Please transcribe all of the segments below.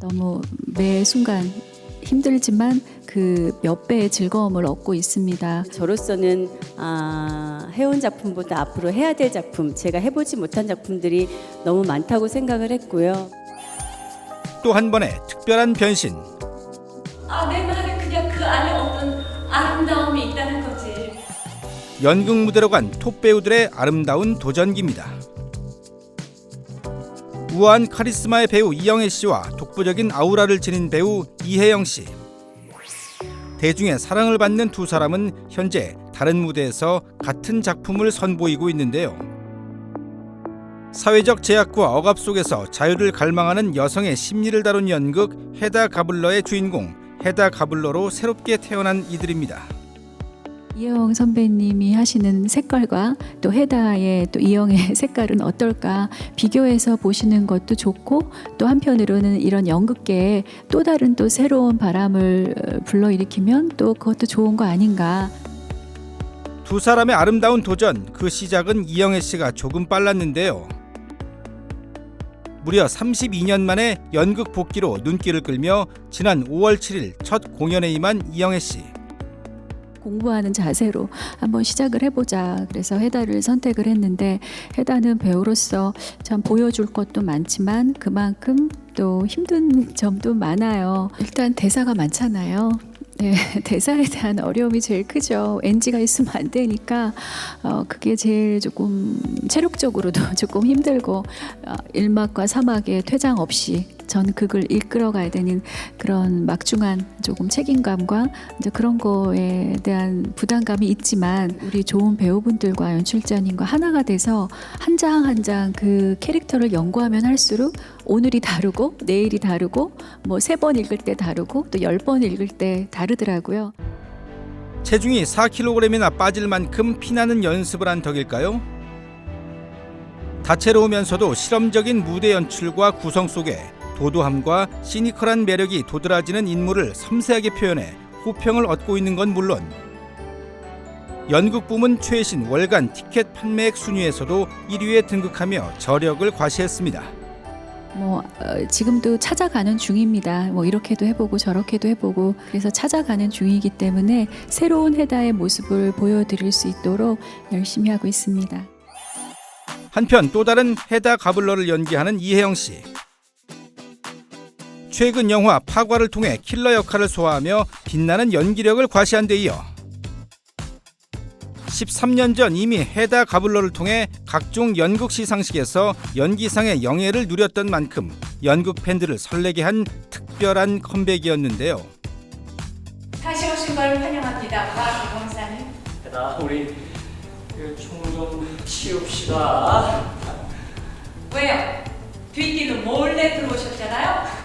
너무 매 순간 힘들지만 그 몇 배의 즐거움을 얻고 있습니다. 저로서는 아, 해온 작품보다 앞으로 해야 될 작품, 제가 해보지 못한 작품들이 너무 많다고 생각을 했고요. 또 한 번의 특별한 변신. 아, 내 말은 그냥 그 안에 어떤 아름다움이 있다는 거지. 연극 무대로 간 톱 배우들의 아름다운 도전기입니다. 우아한 카리스마의 배우 이영애 씨와 독보적인 아우라를 지닌 배우 이혜영 씨. 대중의 사랑을 받는 두 사람은 현재 다른 무대에서 같은 작품을 선보이고 있는데요. 사회적 제약과 억압 속에서 자유를 갈망하는 여성의 심리를 다룬 연극 헤다 가블러의 주인공 헤다 가블러로 새롭게 태어난 이들입니다. 이영 선배님이 하시는 색깔과 또 헤다의 또 이영의 색깔은 어떨까 비교해서 보시는 것도 좋고 또 한편으로는 이런 연극계에 또 다른 또 새로운 바람을 어, 불러일으키면 또 그것도 좋은 거 아닌가 두 사람의 아름다운 도전 그 시작은 이영애 씨가 조금 빨랐는데요. 무려 32년 만에 연극 복귀로 눈길을 끌며 지난 5월 7일 첫 공연에 임한 이영애 씨. 공부하는 자세로 한번 시작을 해보자. 그래서 해다를 선택을 했는데 해다는 배우로서 참 보여줄 것도 많지만 그만큼 또 힘든 점도 많아요. 일단 대사가 많잖아요. 네, 대사에 대한 어려움이 제일 크죠. NG가 있으면 안 되니까 어, 그게 제일 조금 체력적으로도 조금 힘들고 어, 1막과 3막의 퇴장 없이 전극을 이끌어가야 되는 그런 막중한 조금 책임감과 이제 그런 거에 대한 부담감이 있지만 우리 좋은 배우분들과 연출자님과 하나가 돼서 한 장 한 장 그 캐릭터를 연구하면 할수록 오늘이 다르고 내일이 다르고 뭐 세 번 읽을 때 다르고 또 열 번 읽을 때 다르더라고요. 체중이 4kg이나 빠질 만큼 피나는 연습을 한 덕일까요? 다채로우면서도 실험적인 무대 연출과 구성 속에 도도함과 시니컬한 매력이 도드라지는 인물을 섬세하게 표현해 호평을 얻고 있는 건 물론 연극 부문 최신 월간 티켓 판매액 순위에서도 1위에 등극하며 저력을 과시했습니다. 뭐 어, 지금도 찾아가는 중입니다. 뭐 이렇게도 해보고 저렇게도 해보고 그래서 찾아가는 중이기 때문에 새로운 해다의 모습을 보여드릴 수 있도록 열심히 하고 있습니다. 한편 또 다른 헤다 가블러를 연기하는 이혜영 씨. 최근 영화 파과를 통해 킬러 역할을 소화하며 빛나는 연기력을 과시한 데 이어 13년 전 이미 헤다 가블러를 통해 각종 연극 시상식에서 연기상의 영예를 누렸던 만큼 연극 팬들을 설레게 한 특별한 컴백이었는데요. 다시 오신 걸 환영합니다. 박 검사님. 나 우리 그총좀 치웁시다. 왜요? 뒷길로 몰래 들어오셨잖아요.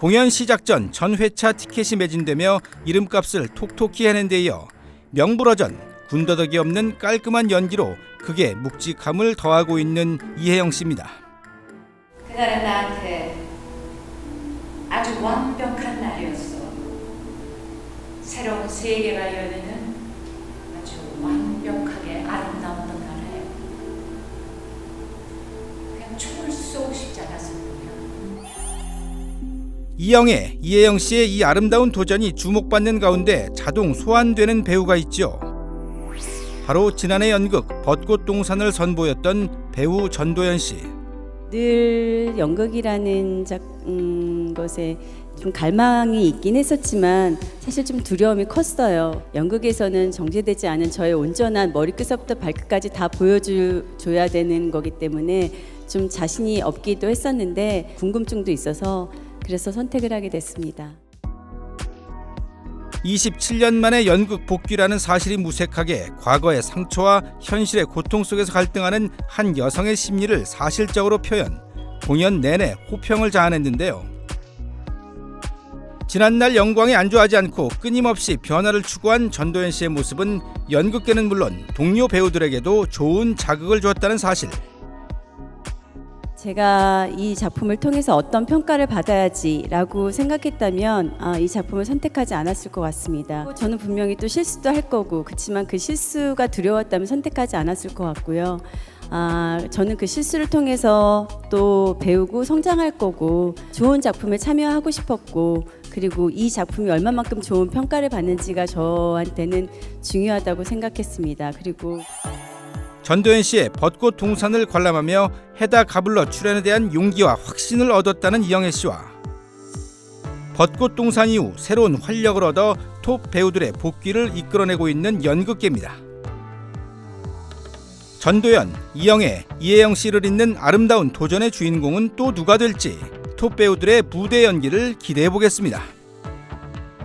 공연 시작 전 전 회차 티켓이 매진되며 이름값을 톡톡히 해낸 데 이어 명불허전 군더더기 없는 깔끔한 연기로 극의 묵직함을 더하고 있는 이혜영 씨입니다. 그날은 나한테 아주 완벽한 날이었어. 새로운 세계가 열리는 아주 완벽하게 아름다웠던 날이에요. 그냥 총을 쏘고 싶지 뿐이야. 이영애, 이혜영 씨의 이 아름다운 도전이 주목받는 가운데 자동 소환되는 배우가 있죠. 바로 지난해 연극 벚꽃 동산을 선보였던 배우 전도연 씨. 늘 연극이라는 작, 음, 것에 좀 갈망이 있긴 했었지만 사실 좀 두려움이 컸어요. 연극에서는 정제되지 않은 저의 온전한 머리끝부터 발끝까지 다 보여줘야 되는 거기 때문에 좀 자신이 없기도 했었는데 궁금증도 있어서 그래서 선택을 하게 됐습니다. 27년 만에 연극 복귀라는 사실이 무색하게 과거의 상처와 현실의 고통 속에서 갈등하는 한 여성의 심리를 사실적으로 표현, 공연 내내 호평을 자아냈는데요. 지난날 영광에 안주하지 않고 끊임없이 변화를 추구한 전도연 씨의 모습은 연극계는 물론 동료 배우들에게도 좋은 자극을 주었다는 사실. 제가 이 작품을 통해서 어떤 평가를 받아야지라고 생각했다면 아, 이 작품을 선택하지 않았을 것 같습니다. 저는 분명히 또 실수도 할 거고 그렇지만 그 실수가 두려웠다면 선택하지 않았을 것 같고요. 아, 저는 그 실수를 통해서 또 배우고 성장할 거고 좋은 작품에 참여하고 싶었고 그리고 이 작품이 얼마만큼 좋은 평가를 받는지가 저한테는 중요하다고 생각했습니다. 그리고 전도연 씨의 벚꽃 동산을 관람하며 해다 가불러 출연에 대한 용기와 확신을 얻었다는 이영애 씨와 벚꽃 동산 이후 새로운 활력을 얻어 톱 배우들의 복귀를 이끌어내고 있는 연극계입니다. 전도연, 이영애, 이혜영 씨를 잇는 아름다운 도전의 주인공은 또 누가 될지 톱 배우들의 무대 연기를 기대해 보겠습니다.